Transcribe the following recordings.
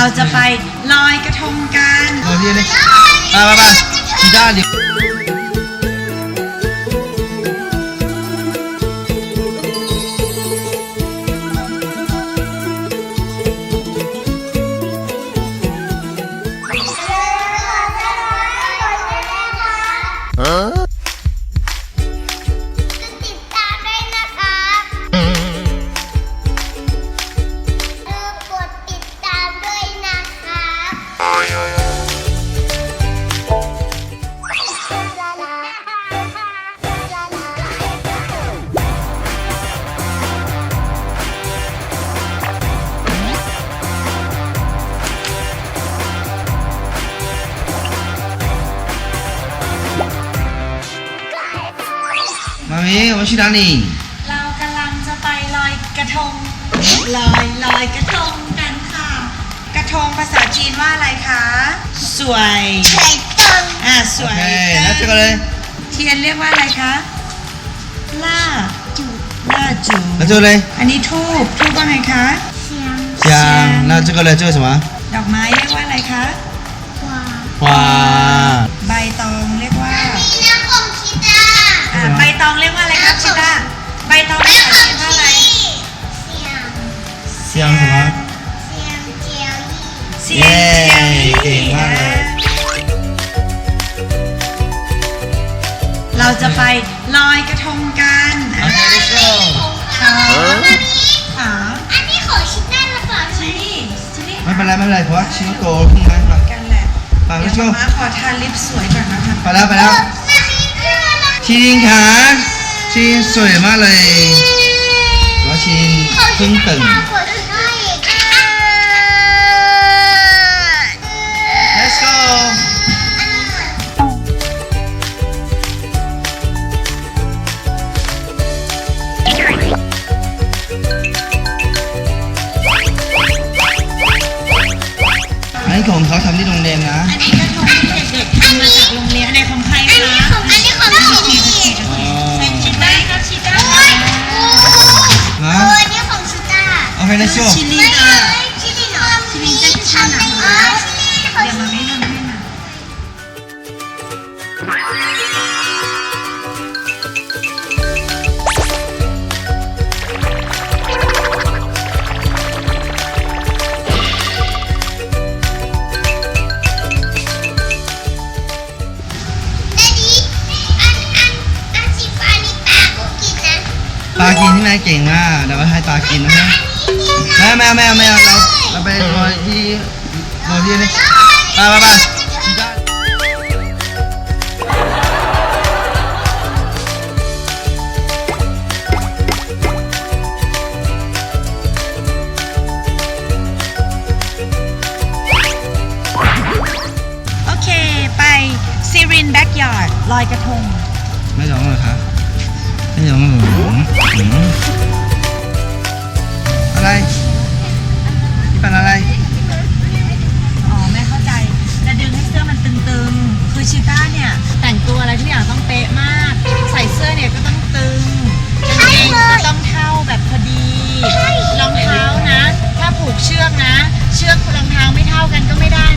เราจะไปลอยกระทงกันโอเคเลยไปไปไปกีตาร์ดิมามี我们去哪里 เรากำลังจะไปลอยกระทง ลอยลอยกระทงกันค่ะ กระทงภาษาจีนว่าอะไรคะ สวย ไข่ต้ม อ่ะส โอ วย เค那这个嘞 เทียนเรียกว่าอะไรคะ ล่าจูล่าจู 那这个嘞 อันนี้ทูบทูบว่าไงคะ เชียง 香那这个嘞这个什么 ดอกไม้เรียกว่าอะไรคะ กวาง 花 ใบตอง ตองเรียกว่าอะไรครับชิต้าใบตองภาษาจีนว่าอะไรเซียงเหรอเซียงเจียวยี่เก่งมากเลยเราจะไปลอยกระทงกันโอเค let's go ค่ะอันนี้ขอชิ้นแรกละก่อนชิลี่ชิลี่ไม่เป็นไรไม่เป็นไรเพราะว่าชิ้นโตขึ้นมากัและไมาขอทาลิปสวยก่อนนะคะไปแล้วไปแล้ว ชินขาชินสวยมากเลยเพราะชินของเพิ่งตื่นชิต้ากดได้อีก let's go อันนี้ของเขาทำที่โรงเรียนนะ อันนี้กระทงที่เด็กๆทำมาจากโรงเรียนอันไหนของใครอันคะ นี้ของอันนี้ของชิต้าอ๋อใส่ชิต้าครับชิต้าโอ้ยโอ้โหฮะอันนี้ของชิต้าโอเค let's go ชิลีไม่อะใช่ชิลินเปลากินที่ไหนเก่งมากเดี๋ยวให้ปลากินนะอันนี้นี่นะแม่แม่แม่แม่เราเราไปรอที่รอที่นี่ไปไปไปชิต้าโอเค ไปซีรินแบ็กยาร์ดลอยกระทง ไม่ร้องเหรอคะไม่ร้องเหรอหืมอะไรนี่เป็นอะไร อ๋อไม่เข้าใจ จะดึงให้เสื้อมันตึงๆ คือชิต้าเนี่ย แต่งตัวอะไรทุกอย่างต้องเป๊ะมาก ใส่เสื้อเนี่ยก็ต้องตึงกางเกงก็ต้องเท่าแบบพอดี รองเท้านะ ถ้าผูกเชือกนะ เชือกรองเท้าไม่เท่ากันก็ไม่ได้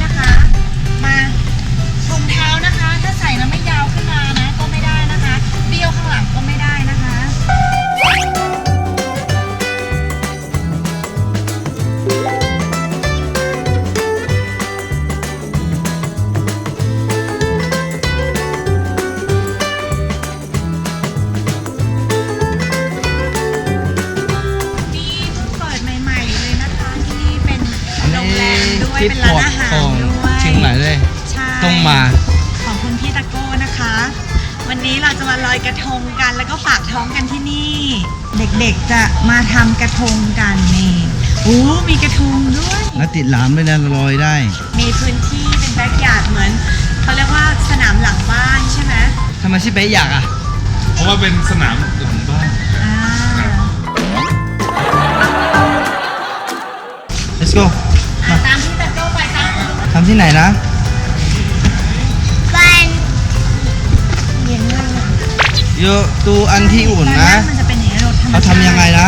ที่เป็นปร้าอนดอาหารของด้วยเชียงใหม่เลยใช่ต้องมา ของคุณพี่ตะโก้นะคะ วันนี้เราจะมาลอยกระทงกัน แล้วก็ฝากท้องกันที่นี่ เด็กๆจะมาทำกระทงกันนี่อู้มีกระทงด้วย แล้วติดหลามด้วยนะลอยได้ มีพื้นที่เป็นแบ็กยาร์ดเหมือนเขาเรียกว่าสนามหลังบ้านใช่ไหมทำไมชื่อเป๊ะอยากอะ เพราะว่าเป็นสนามหลังบ้านอ่า let's go ำที่ไหนนะวันเย็นมากเลยโยตูอันที่อุ่นนะ มันจะเป็นอย่างนี้เราธรรมเขาชาติทำยังไงนะ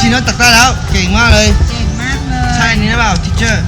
ชิโนตักได้แล้ว เก่งมากเลย เก่งมากเลย ใช่อันนี้หรือเปล่าทิเชอร์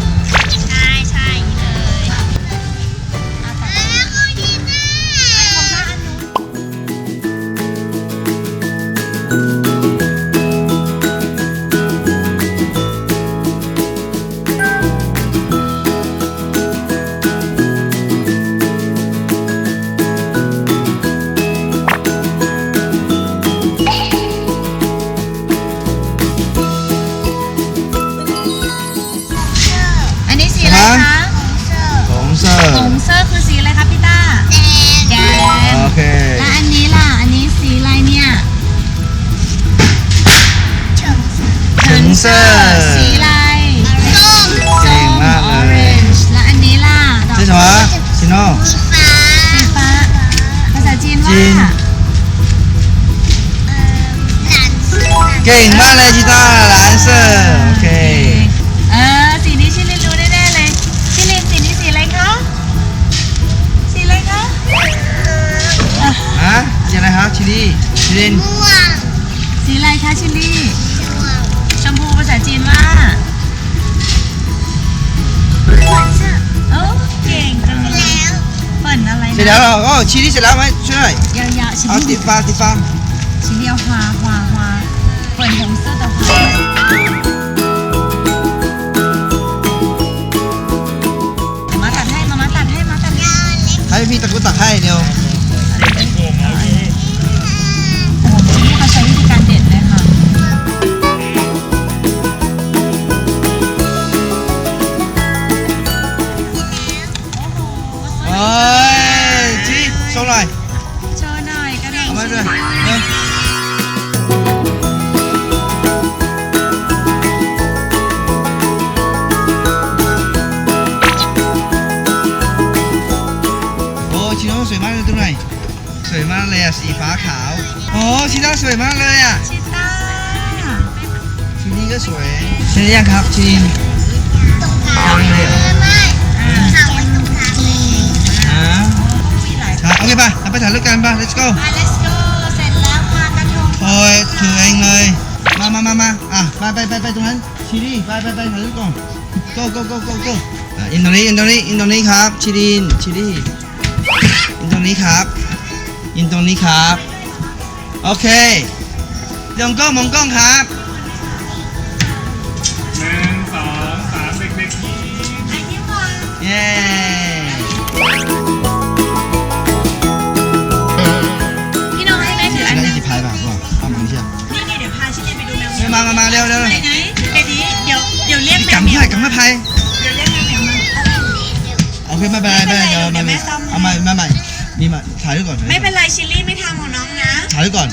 สีฟ้าสีฟ้า ภาษาจีนจีว่านเอ่อหลานเสื้อเก่งมากเลยชิต้าหลานเซอร์โอเคเออสีนี้ชิลินรู้แน่ๆเลยชิลินสีนี้สีอะไรคะสีอะไรคะอะฮะสีอะไรครับชิลี่ชิลินม่วงสีอะไรคะชิล สร็จ นะ แล้วเหรอโอ้ชิลี่เสร็จแล้วไหมช่วยหน่อย ยาวๆชิ้น เอาติ นี้ ดฟ้าติดฟ้า ชิ้นเดียว滑滑滑粉红色的滑มาตัดให้มามาตัดให้มาตัดให้ ยาวเล็ก ให้พี่ตะกุตักให้เดี๋ยว โอ้ชิโน่สวยมากเลยตรงไหนสวยมากเลยอะสีฟ้าขาวโอ้ชิต้าสวยมากเลยอะชิต้าชิลี่ก็สวยเสร็จหรือยังครับชินตรงกลางเลยไม่สองตรงกลางเลยฮะมีหลายครับโอเคป่ะเราไปถ่ายรูปกันป่ะ let's go อะ let's go อ้ยถือเองเลย มามามามาอะไปไปไปไปตรงนั้นชิลีไปไปไปถ่ายรูปก่อน go go go go go อะอินโดนีอินโดนีอินโดนีครับชิลีนชิลีอินโดนีครับ อินโดนีครับ โอเคยองกล้องมองกล้องครับ เคไม่เป็นไรไม่เป็นไรเดี๋ยวมาเดี๋ยวแม่ซ่อมให้ เอามามาใหม่มีมาถ่ายรูปก่อนไม่เป็นไรชิลลี่ไม่ทำของน้องนะ ถ่ายรูปก่อน